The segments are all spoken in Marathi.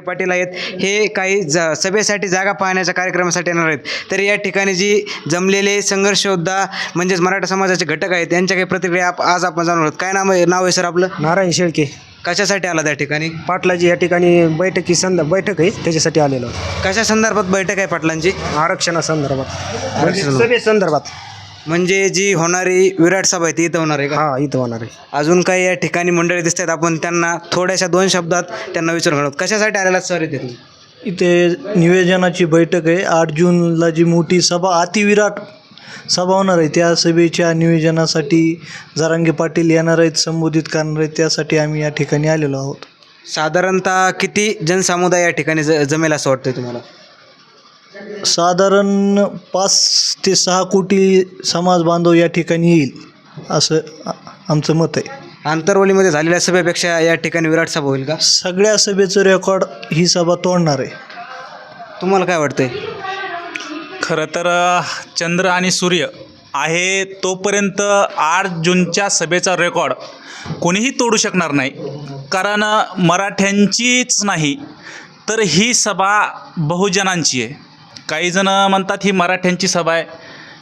पाटील आहेत. हे काही ज सभेसाठी जागा पाहण्याच्या कार्यक्रमासाठी येणार आहेत. तर या ठिकाणी जी जमलेले संघर्ष योद्धा म्हणजेच मराठा समाजाचे घटक आहेत त्यांच्या काही प्रतिक्रिया आप- आज आपण जाणून आहोत. काय नाव आहे नाव आहे सर आपलं? नारायण शेळके. कशासाठी आला त्या ठिकाणी? पाटलाजी या ठिकाणी बैठकी संद बैठक आहे त्याच्यासाठी आलेलो. कशा संदर्भात बैठक आहे पाटलांची? आरक्षणासंदर्भात आरक्षणासंदर्भात. सभेसंदर्भात म्हणजे जी होणारी विराट सभा आहे ती इथं होणार आहे का? हा इथं होणार आहे. अजून काही या ठिकाणी मंडळी दिसत आहेत. आपण त्यांना थोड्याशा दोन शब्दात त्यांना विचारून आहोत. कशासाठी आलेला सर इथे तुम्ही? इथे निवेदनाची बैठक आहे. आठ जूनला जी मोठी सभा अतिविराट सभा होणार आहे त्या सभेच्या नियोजनासाठी जरांगे पाटील येणार आहेत संबोधित करणार आहेत. त्यासाठी आम्ही या ठिकाणी आलेलो आहोत. साधारणतः किती जनसमुदाय या ठिकाणी ज जमेल असं वाटतंय तुम्हाला? साधारण पाच ते सहा कोटी समाज बांधव या ठिकाणी येईल असं आ- आमचं मत आहे. आंतरवलीमध्ये झालेल्या सभेपेक्षा या ठिकाणी विराट सभा होईल का? सगळ्या सभेचं रेकॉर्ड ही सभा तोडणार आहे. तुम्हाला काय वाटतंय? खरं तर चंद्र आणि सूर्य आहे तोपर्यंत आठ जूनच्या सभेचा रेकॉर्ड कोणीही तोडू शकणार नाही. कारण मराठ्यांचीच नाही तर ही सभा बहुजनांची आहे. काही जण म्हणतात ही मराठ्यांची सभा आहे.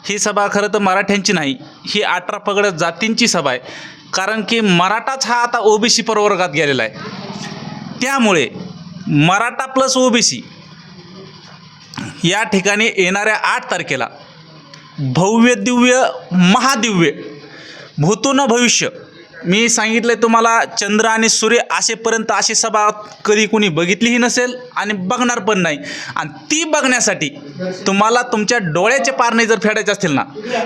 ही सभा खरं तर मराठ्यांची नाही ही अठरा पगड जातींची सभा आहे. कारण की मराठाच हा आता ओबीसी प्रवर्गात गेलेला आहे. त्यामुळे मराठा प्लस ओबीसी या ठिकाणी येणाऱ्या आठ तारखेला भव्य दिव्य महादिव्य भूतून भविष्य मी सांगितलं तुम्हाला चंद्र आणि सूर्य असेपर्यंत अशी सभा कधी कुणी बघितलीही नसेल आणि बघणार पण नाही. आणि ती बघण्यासाठी तुम्हाला तुमच्या डोळ्याचे पारणे जर फेडायचे असतील ना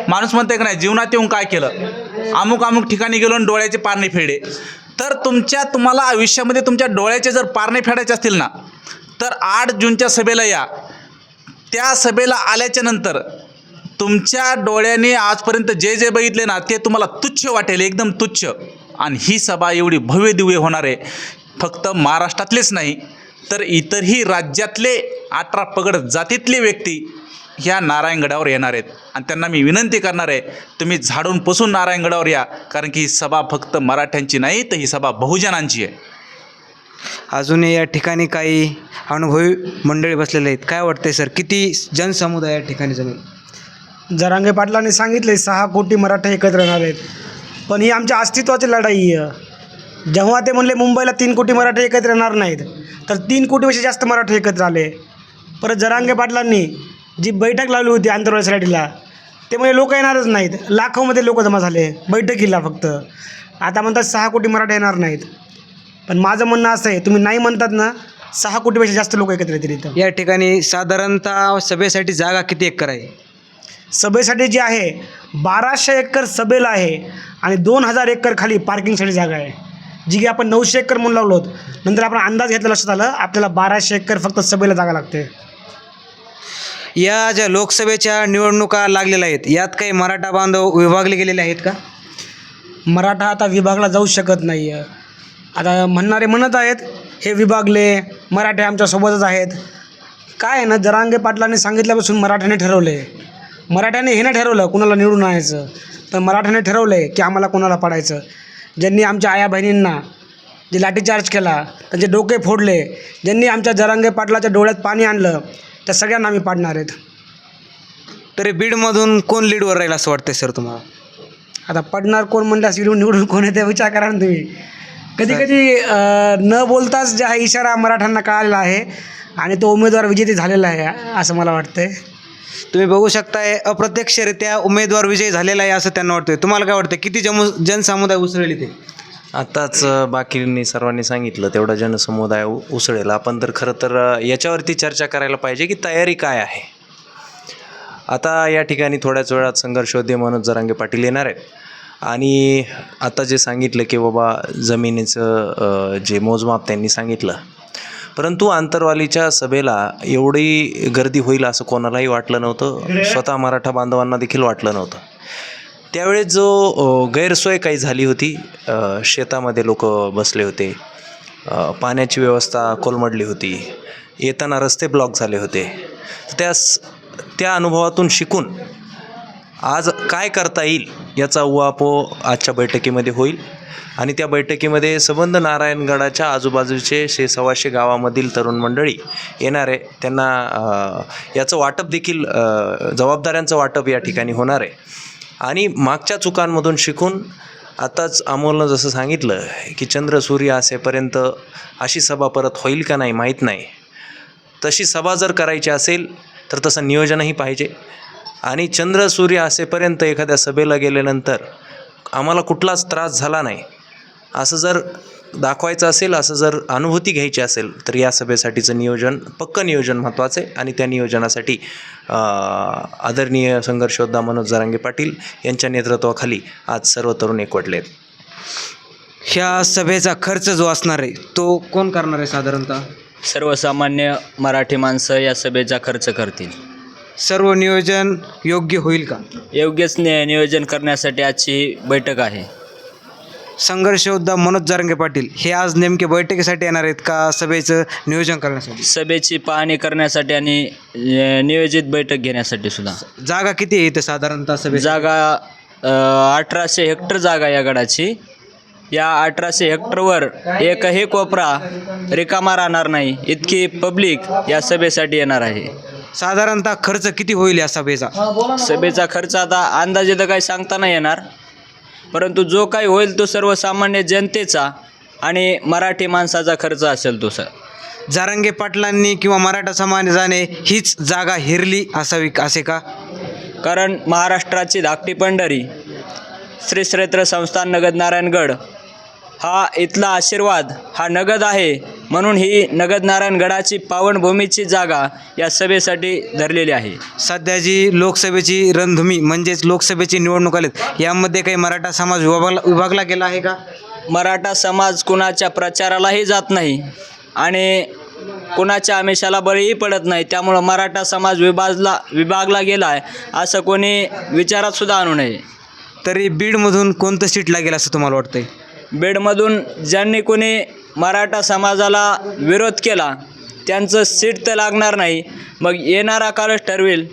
माणूस म्हणते की नाही जीवनात येऊन काय केलं? अमुक अमुक ठिकाणी गेलो आणि डोळ्याचे पारणे फेडे. तर तुमच्या तुम्हाला आयुष्यामध्ये तुमच्या डोळ्याचे जर पारणे फेडायचे असतील ना तर आठ जूनच्या सभेला या. त्या सभेला आल्याच्यानंतर तुमच्या डोळ्याने आजपर्यंत जे जे बघितले ना ते तुम्हाला तुच्छ वाटेल एकदम तुच्छ. आणि ही सभा एवढी भव्य दिव्य होणार आहे. फक्त महाराष्ट्रातलेच नाही तर इतरही राज्यातले अठरा पगड जातीतले व्यक्ती ह्या नारायणगडावर येणार आहेत. आणि त्यांना मी विनंती करणार आहे तुम्ही झाडून पुसून नारायणगडावर या कारण की ही सभा फक्त मराठ्यांची नाही तर ही सभा बहुजनांची आहे. अजूनही या ठिकाणी काही अनुभवी मंडळी बसलेले आहेत. काय वाटतंय सर किती जनसमुदाय या ठिकाणी जमेल? जरांगे पाटलांनी सांगितले सहा कोटी मराठा एकत्र येणार आहेत. पण ही आमच्या अस्तित्वाची लढाई आहे. जेव्हा ते म्हणले मुंबईला तीन कोटी मराठे एकत्र येणार नाहीत तर तीन कोटीपेक्षा जास्त मराठे एकत्र आले. परत जरांगे पाटलांनी जी बैठक लावली होती आंतरराष्ट्रीय सोसायटीला ते म्हणजे लोक येणारच नाहीत. लाखोमध्ये लोक जमा झाले बैठकीला फक्त. आता म्हणतात सहा कोटी मराठे येणार नाहीत. पण माझं म्हणणं असं आहे तुम्ही नाही म्हणतात ना सहा कोटीपेक्षा जास्त लोक एकत्र येतील इथं. या ठिकाणी साधारणतः सभेसाठी जागा किती एकर आहे? सभेसाठी जे आहे बाराशे एकर सभेला आहे आणि दोन हजार एकर खाली पार्किंगसाठी जागा आहे. जी की आपण नऊशे एकर म्हणून लावलो होतो. नंतर आपण अंदाज घेतला लक्षात आलं आपल्याला बाराशे एकर फक्त सभेला जागा लागते. या ज्या लोकसभेच्या निवडणुका लागलेल्या आहेत यात काही मराठा बांधव विभागले गेलेले आहेत का? मराठा आता विभागला जाऊ शकत नाही आहे आता म्हणणारे म्हणत आहेत हे विभागले मराठे आमच्यासोबतच आहेत. काय आहे ना जरांगे पाटलांनी सांगितल्यापासून मराठ्याने ठरवले मराठ्याने हे नाही ठरवलं कुणाला निवडून आणायचं. पण मराठ्याने ठरवलं आहे की आम्हाला कोणाला पाडायचं. ज्यांनी आमच्या आया बहिणींना जे लाठीचार्ज केला त्यांचे डोके फोडले ज्यांनी आमच्या जरांगे पाटलाच्या डोळ्यात पाणी आणलं त्या सगळ्यांना आम्ही पाडणार आहेत. तरी बीडमधून कोण लीडवर राहील असं वाटतंय सर तुम्हाला? आता पडणार कोण म्हणल्यास निवडून निवडून कोण आहे ते विचार करा ना तुम्ही. कधी कधी न बोलताच जे हा इशारा मराठ्यांना कळालेला आहे आणि तो उमेदवार विजेते झालेला आहे असं मला वाटतंय. तुम्ही बघू शकताय अप्रत्यक्षरित्या उमेदवार विजयी झालेला आहे असं त्यांना वाटतंय. तुम्हाला काय वाटतं किती जमू जनसमुदाय उसळली ते आत्ताच बाकींनी सर्वांनी सांगितलं तेवढा जनसमुदाय उसळेल. आपण तर खरं तर याच्यावरती चर्चा करायला पाहिजे की तयारी काय आहे. आता या ठिकाणी थोड्याच वेळात संघर्षोद्य मनोज जरांगे पाटील येणार आहेत. आणि आता जे सांगितलं की बाबा जमिनीचं जे मोजमाप त्यांनी सांगितलं परंतु आंतरवालीच्या सभेला एवढी गर्दी होईल असं कोणालाही वाटलं नव्हतं. स्वतः मराठा बांधवांना देखील वाटलं नव्हतं. त्यावेळेस जो गैरसोय काही झाली होती शेतामध्ये लोक बसले होते. पाण्याची व्यवस्था कोलमडली होती. येताना रस्ते ब्लॉक झाले होते. त्या त्या अनुभवातून शिकून आज काय करता येईल याचा उहापोह आजच्या बैठकीमध्ये होईल. आणि त्या बैठकीमध्ये सबंध नारायणगडाच्या आजूबाजूचे शे सव्वाशे गावामधील तरुण मंडळी येणार आहे त्यांना याचं वाटप देखील जबाबदाऱ्यांचं वाटप या ठिकाणी होणार आहे. आणि मागच्या चुकांमधून शिकून आताच अमोलनं जसं सांगितलं की चंद्र सूर्य असेपर्यंत अशी सभा परत होईल का नाही माहीत नाही. तशी सभा जर करायची असेल तर तसं नियोजनही पाहिजे. आणि चंद्र सूर्य असेपर्यंत एखाद्या सभेला गेल्यानंतर आम्हाला कुठलाच त्रास झाला नाही. असं जर दाखवायचं असेल असं जर अनुभूती घ्यायची असेल तर या सभेसाठीचं नियोजन पक्कं नियोजन महत्त्वाचं आहे आणि त्या नियोजनासाठी आदरणीय संघर्षयोद्धा मनोज जरांगे पाटील यांच्या नेतृत्वाखाली आज सर्व तरुण एकवटले आहेत. ह्या सभेचा खर्च जो असणार आहे तो कोण करणार आहे साधारणतः? सर्वसामान्य मराठी माणसं या सभेचा खर्च करतील. सर्व नियोजन योग्य होईल का? योग्यच नि नियोजन करण्यासाठी आजची बैठक आहे. संघर्ष योद्धा मनोज जारंगे पाटील हे आज नेमके बैठकीसाठी येणार आहेत का सभेचं नियोजन करण्यासाठी? सभेची पाहणी करण्यासाठी आणि अ, नियोजित बैठक घेण्यासाठी सुद्धा. जागा किती आहे इथं साधारणतः सभे जागा अ, अठराशे हेक्टर जागा या गडाची. या अठराशे हेक्टरवर एकही कोपरा रिकामा राहणार नाही. इतकी पब्लिक या सभेसाठी येणार आहे. साधारणतः खर्च किती होईल या सभेचा? सभेचा खर्च आता अंदाजे तर काही सांगता नाही येणार. परंतु जो काही होईल तो सर्वसामान्य जनतेचा आणि मराठी माणसाचा खर्च असेल तो सर. जारंगे पाटलांनी किंवा मराठा समाजाने हीच जागा हिरली असावी असे का? कारण महाराष्ट्राची धाकटी पंढरी श्री श्रेत्र संस्थान नगद नारायणगड हा इथला आशीर्वाद हा नगद आहे म्हणून ही नगद नारायणगडाची पावनभूमीची जागा या सभेसाठी धरलेली आहे. सध्या जी लोकसभेची रणधुमी म्हणजेच लोकसभेची निवडणूक आलीत यामध्ये काही मराठा समाज विभागला विभागला गेला आहे का? मराठा समाज कुणाच्या प्रचारालाही जात नाही आणि कुणाच्या आमिषाला बळीही पडत नाही त्यामुळं मराठा समाज विभाजला विभागला गेला आहे असं कोणी विचारात सुद्धा आणू नये. तरी बीडमधून कोणतं सीट लागेल असं तुम्हाला वाटतंय? बीडमधून ज्यांनी कोणी मराठा समाजाला विरोध केला त्यांचं सीट तर लागणार नाही. मग येणारा कालच ठरवेल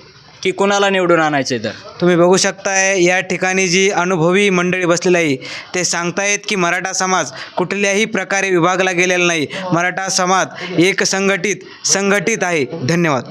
की कुणाला निवडून आणायचे तर. तुम्ही बघू शकताय या ठिकाणी जी अनुभवी मंडळी बसलेली आहे ते सांगतायत की मराठा समाज कुठल्याही प्रकारे विभागला गेलेला नाही. मराठा समाज एक संघटित संघटित आहे. धन्यवाद.